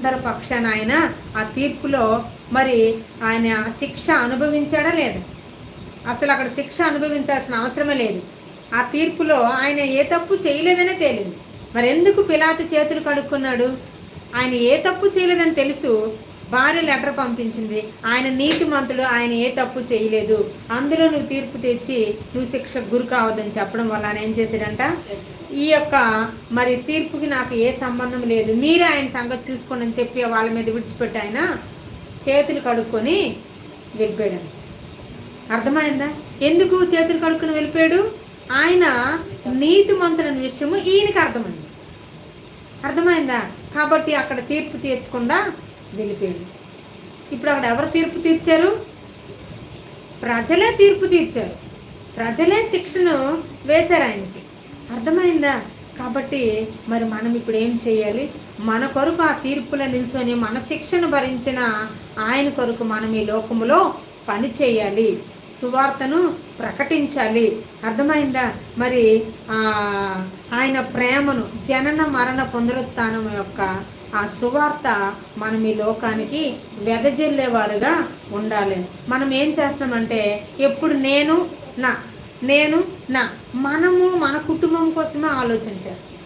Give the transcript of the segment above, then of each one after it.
అందరి పక్షాన ఆయన ఆ తీర్పులో మరి ఆయన శిక్ష అనుభవించాడా లేదు? అసలు అక్కడ శిక్ష అనుభవించాల్సిన అవసరమే లేదు. ఆ తీర్పులో ఆయన ఏ తప్పు చేయలేదనే తేలింది. మరి ఎందుకు పిలాతు చేతులు కడుక్కున్నాడు? ఆయన ఏ తప్పు చేయలేదని తెలుసు. భార్య లెటర్ పంపించింది. ఆయన నీతిమంతుడు ఆయన ఏ తప్పు చేయలేదు. అందులో నువ్వు తీర్పు తెచ్చి నువ్వు శిక్షకు గురి కావద్దని చెప్పడం వల్ల ఆయన ఏం చేశాడంట? ఈ యొక్క మరి తీర్పుకి నాకు ఏ సంబంధం లేదు. మీరు ఆయన సంగతి చూసుకోండి అని చెప్పి వాళ్ళ మీద విడిచిపెట్టి ఆయన చేతులు కడుక్కొని వెళ్ళిపోయాడు. అర్థమైందా? ఎందుకు చేతులు కడుక్కుని వెళ్ళిపోయాడు? ఆయన నీతి నీతిమంతుడని విషయము ఈయనకి అర్థమైంది. అర్థమైందా? కాబట్టి అక్కడ తీర్పు తీర్చకుండా వెళ్ళిపోయాడు. ఇప్పుడు అక్కడ ఎవరు తీర్పు తీర్చారు? ప్రజలే తీర్పు తీర్చారు. ప్రజలే శిక్షను వేశారు ఆయనకి. అర్థమైందా? కాబట్టి మరి మనం ఇప్పుడు ఏం చేయాలి? మన కొరకు ఆ తీర్పులో నిల్చొని మన శిక్షను భరించిన ఆయన కొరకు మనం ఈ లోకములో పని చేయాలి. సువార్తను ప్రకటించాలి. అర్థమైందా? మరి ఆయన ప్రేమను జనన మరణ పునరుత్నం యొక్క ఆ సువార్త మనం ఈ లోకానికి వెదజల్లేవారుగా ఉండాలి. మనం ఏం చేస్తామంటే ఎప్పుడు నేను నా నేను నా మనము మన కుటుంబం కోసమే ఆలోచన చేస్తాం.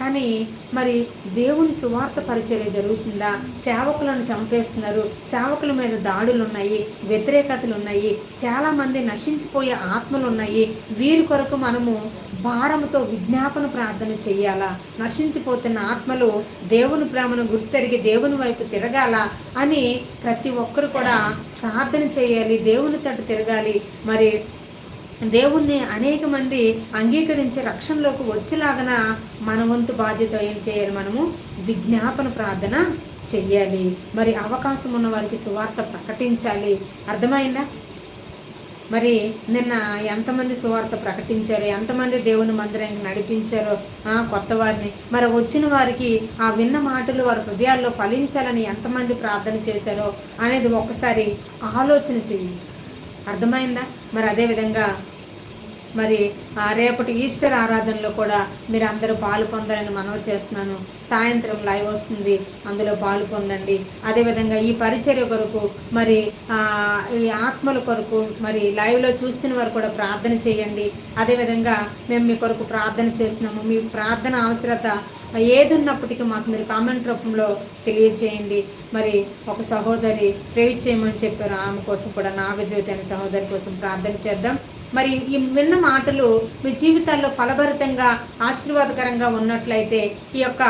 కానీ మరి దేవుని సువార్త పరిచర్య జరుగుతుందా? సేవకులను చంపేస్తున్నారు. సేవకుల మీద దాడులు ఉన్నాయి వ్యతిరేకతలు ఉన్నాయి చాలామంది నశించిపోయే ఆత్మలు ఉన్నాయి వీరి కొరకు మనము భారముతో విజ్ఞాపన ప్రార్థన చేయాలా? నశించిపోతున్న ఆత్మలు దేవుని ప్రేమను గుర్తెరిగి దేవుని వైపు తిరగాల అని ప్రతి ఒక్కరు కూడా ప్రార్థన చేయాలి. దేవుని తట్టు తిరగాలి. మరి దేవుణ్ణి అనేక మంది అంగీకరించి రక్షణలోకి వచ్చేలాగన మన వంతు బాధ్యత ఏం చేయాలి మనము? విజ్ఞాపన ప్రార్థన చెయ్యాలి. మరి అవకాశం ఉన్న వారికి సువార్త ప్రకటించాలి. అర్థమైందా? మరి నిన్న ఎంతమంది సువార్త ప్రకటించారు? ఎంతమంది దేవుని మందిరానికి నడిపించారో? ఆ, కొత్త వారిని. మరి వచ్చిన వారికి ఆ విన్న మాటలు వారి హృదయాల్లో ఫలించాలని ఎంతమంది ప్రార్థన చేశారో అనేది ఒక్కసారి ఆలోచన చేయండి అర్థమైందా? మరి అదేవిధంగా మరి ఆ రేపటి ఈస్టర్ ఆరాధనలో కూడా మీరు అందరూ పాలు పొందాలని మనవి చేస్తున్నాను. సాయంత్రం లైవ్ వస్తుంది అందులో పాలు పొందండి. అదేవిధంగా ఈ పరిచర్య కొరకు మరి ఈ ఆత్మల కొరకు మరి లైవ్లో చూస్తున్న వారు కూడా ప్రార్థన చేయండి. అదేవిధంగా మేము మీ కొరకు ప్రార్థన చేస్తున్నాము. మీ ప్రార్థన అవసరత ఏది ఉన్నప్పటికీ మాకు మీరు కామెంట్ రూపంలో తెలియచేయండి మరి ఒక సహోదరి ప్రేర్ చేయమని చెప్పారు. ఆమె కోసం కూడా నాగజ్యోతి అనే సహోదరి కోసం ప్రార్థన చేద్దాం. మరి ఈ విన్న మాటలు మీ జీవితాల్లో ఫలభరితంగా ఆశీర్వాదకరంగా ఉన్నట్లయితే ఈ యొక్క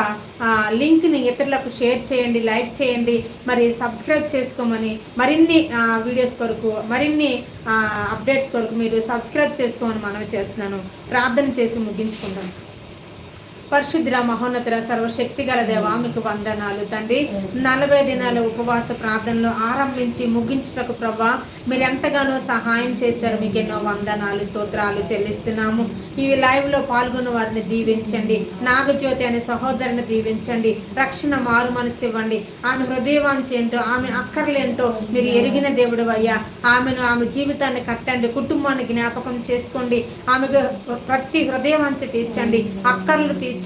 లింక్ని ఇతరులకు షేర్ చేయండి లైక్ చేయండి. మరి సబ్స్క్రైబ్ చేసుకోమని మరిన్ని వీడియోస్ కొరకు మరిన్ని అప్డేట్స్ కొరకు మీరు సబ్స్క్రైబ్ చేసుకోమని మనవి చేస్తున్నాను. ప్రార్థన చేసి ముగించుకుంటాను పరిశుద్ర మహోన్నతర సర్వశక్తి గల దేవా మీకు వందనాలు తండ్రి. నలభై దినాల ఉపవాస ప్రార్థనలు ఆరంభించి ముగించుటకు ప్రభా మీరు ఎంతగానో సహాయం చేశారు మీకు ఎన్నో వందనాలు స్తోత్రాలు చెల్లిస్తున్నాము. ఈ లైవ్లో పాల్గొన్న వారిని దీవించండి. నాగజ్యోతి అనే సహోదరుని దీవించండి. రక్షణ మారు మనసు ఇవ్వండి. ఆమె హృదయవాంచి ఏంటో ఆమె అక్కర్లేంటో మీరు ఎరిగిన దేవుడు అయ్యా. ఆమెను ఆమె జీవితాన్ని కట్టండి కుటుంబాన్ని జ్ఞాపకం చేసుకోండి. ఆమెకు ప్రతి హృదయవాంచ తీర్చండి అక్కర్లు తీర్చండి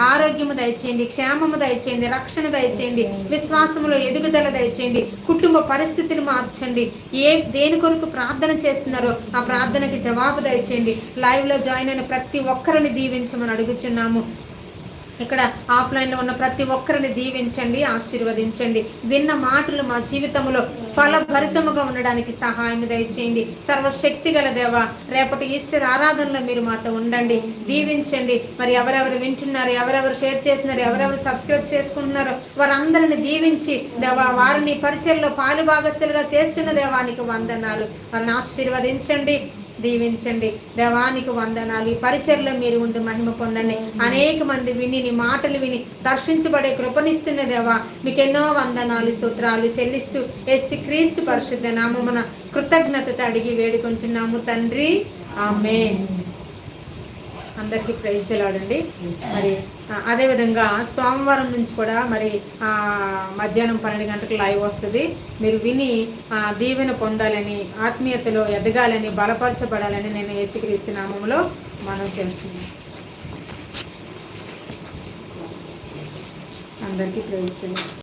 ఆరోగ్యము దయచేయండి క్షేమము దయచేయండి రక్షణ దయచేయండి విశ్వాసములో ఎదుగుదల దయచేయండి కుటుంబ పరిస్థితిని మార్చండి. ఏ దేని కొరకు ప్రార్థన చేస్తున్నారో ఆ ప్రార్థనకి జవాబు దయచేయండి. లైవ్లో జాయిన్ అయిన ప్రతి ఒక్కరిని దీవించమని అడుగుచున్నాము. ఇక్కడ ఆఫ్లైన్లో ఉన్న ప్రతి ఒక్కరిని దీవించండి ఆశీర్వదించండి. విన్న మాటలు మా జీవితంలో ఫలభరితముగా ఉండడానికి సహాయం దయచేయండి. సర్వశక్తి గల దేవ రేపటి ఈస్టర్ ఆరాధనలో మీరు మాతో ఉండండి దీవించండి. మరి ఎవరెవరు వింటున్నారు ఎవరెవరు షేర్ చేస్తున్నారు ఎవరెవరు సబ్స్క్రైబ్ చేసుకుంటున్నారో వారందరిని దీవించి దేవా వారిని పరిచయంలో పాలు భాగస్తులుగా చేస్తున్న దేవానికి వందనాలు. వారిని ఆశీర్వదించండి. దీవించండి. దేవానికి వందనాలు. ఈ పరిచర్లో మీరు ఉండి మహిమ పొందండి. అనేక మంది విని నీ మాటలు విని దర్శించబడే కృపనిస్తున్న దేవా మీకు ఎన్నో వందనాలు స్తోత్రాలు చెల్లిస్తూ ఎస్సి క్రీస్తు పరిశుద్ధ నామమున కృతజ్ఞతతో అడిగి వేడుకుంటున్నాము తండ్రి. ఆమె అందరికీ ప్రైజ్ తెలాడండి మరి అదేవిధంగా సోమవారం నుంచి కూడా మరి మధ్యాహ్నం పన్నెండు గంటలకు లైవ్ వస్తుంది. మీరు విని దీవెన పొందాలని ఆత్మీయతలో ఎదగాలని బలపరచబడాలని నేను ఏసుక్రీస్తు నామంలో మనం చేస్తున్నాను అందరికీ ప్రవేశిస్తుంది